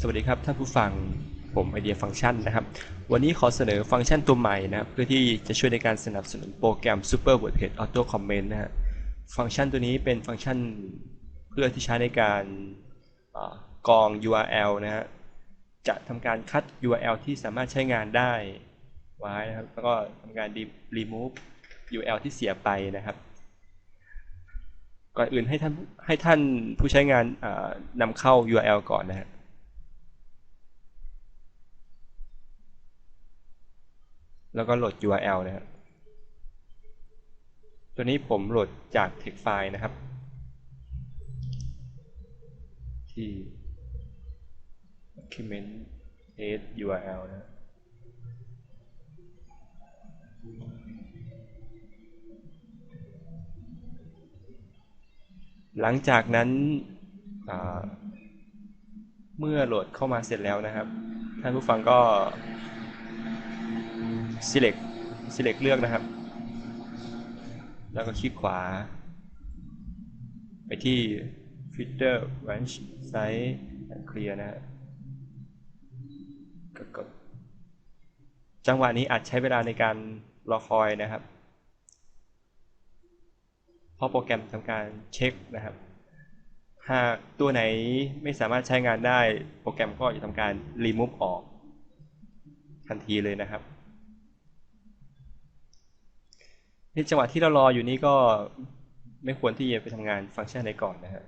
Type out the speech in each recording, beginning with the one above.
สวัสดีครับท่านผู้ฟังผมไอเดียฟังก์ชันนะครับ วันนี้ขอเสนอฟังก์ชันตัวใหม่นะครับเพื่อที่จะช่วยในการสนับสนุนโปรแกรม Super WordPress Auto Comment นะฮะฟังก์ชันตัวนี้เป็นฟังก์ชันเพื่อที่ใช้ในการกรอง URL นะฮะจะทำการคัด URL ที่สามารถใช้งานได้ไว้นะครับแล้วก็ทำการ remove URL ที่เสียไปนะครับก่อนอื่นให้ท่านให้ท่านผู้ใช้งานนำเข้า URL ก่อนนะฮะ แล้วก็โหลด URL นะครับ ตัวนี้ผมโหลดจาก text file นะครับ ที่ document h URL นะหลังจากนั้นเมื่อโหลดเข้ามาเสร็จแล้วนะครับ ท่านผู้ฟังก็ select select เลือกนะครับ แล้วก็คลิกขวา ไปที่ filter range size and clear นะฮะก็กดจังหวะนี้อาจใช้เวลาในการรอคอยนะครับ เพราะโปรแกรมทำการเช็คนะครับ หากตัวไหนไม่สามารถใช้งานได้ โปรแกรมก็จะทำการ remove ออกทันทีเลยนะครับ ในจังหวะที่เรารออยู่นี้ก็ไม่ควรที่จะไปทำงานฟังก์ชันไหนก่อนนะฮะ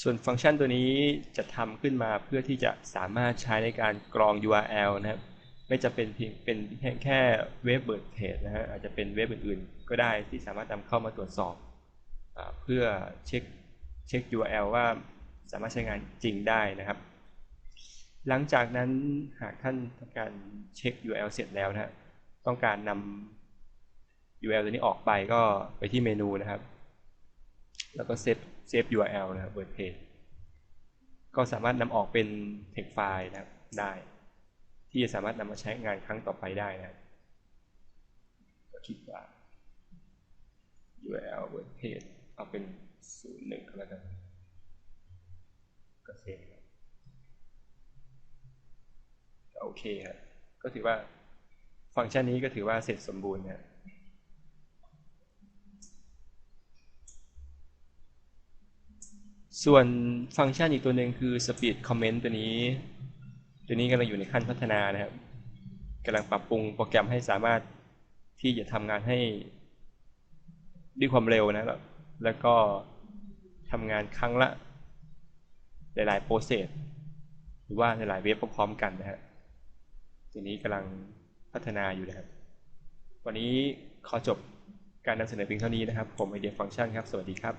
ส่วนฟังก์ชันตัวนี้จะทำขึ้นมาเพื่อที่จะสามารถใช้ในการกรอง URL นะครับ ไม่จะเป็นเพียงเป็นแค่เว็บเบิร์ดเพจนะฮะอาจจะเป็นเว็บอื่นๆ ก็ได้ที่สามารถนำเข้ามาตรวจสอบอเพื่อเช็คเช็ค URL ว่าสามารถใช้งานจริงได้นะครับ หลังจากนั้นหากท่านทำการเช็ค URL เสร็จแล้วนะต้องการนำ URL ตัวนี้ออกไปก็ไปที่เมนูนะครับ แล้วก็เซฟเซฟ URL นะครับ WordPage ก็สามารถนำออกเป็น text file นะครับได้ ที่จะสามารถนำมาใช้งานครั้งต่อไปได้นะก็คิดว่า URL WordPage เอาเป็น 01ก็แล้วกันก็เซฟครับ โอ เคครับก็ถือว่าฟังก์ชันนี้ก็ถือว่าเสร็จสมบูรณ์นะส่วนฟังก์ชันอีกตัวหนึ่งคือ Speed Comment ตัวนี้ ตัวนี้กำลังอยู่ในขั้นพัฒนานะครับกำลังปรับปรุงโปรแกรมให้สามารถที่จะทำงานให้ด้วยความเร็วนะแล้วแล้วก็ทำงานครั้งละ หลาย ๆ โปรเซส หรือว่าหลาย ๆ เว็บพร้อมๆกันนะฮะ ทีนี้กำลังพัฒนาอยู่นะครับ วันนี้ขอจบการนำเสนอเพียงเท่านี้นะครับ ผมไอเดียฟังก์ชันครับ สวัสดีครับ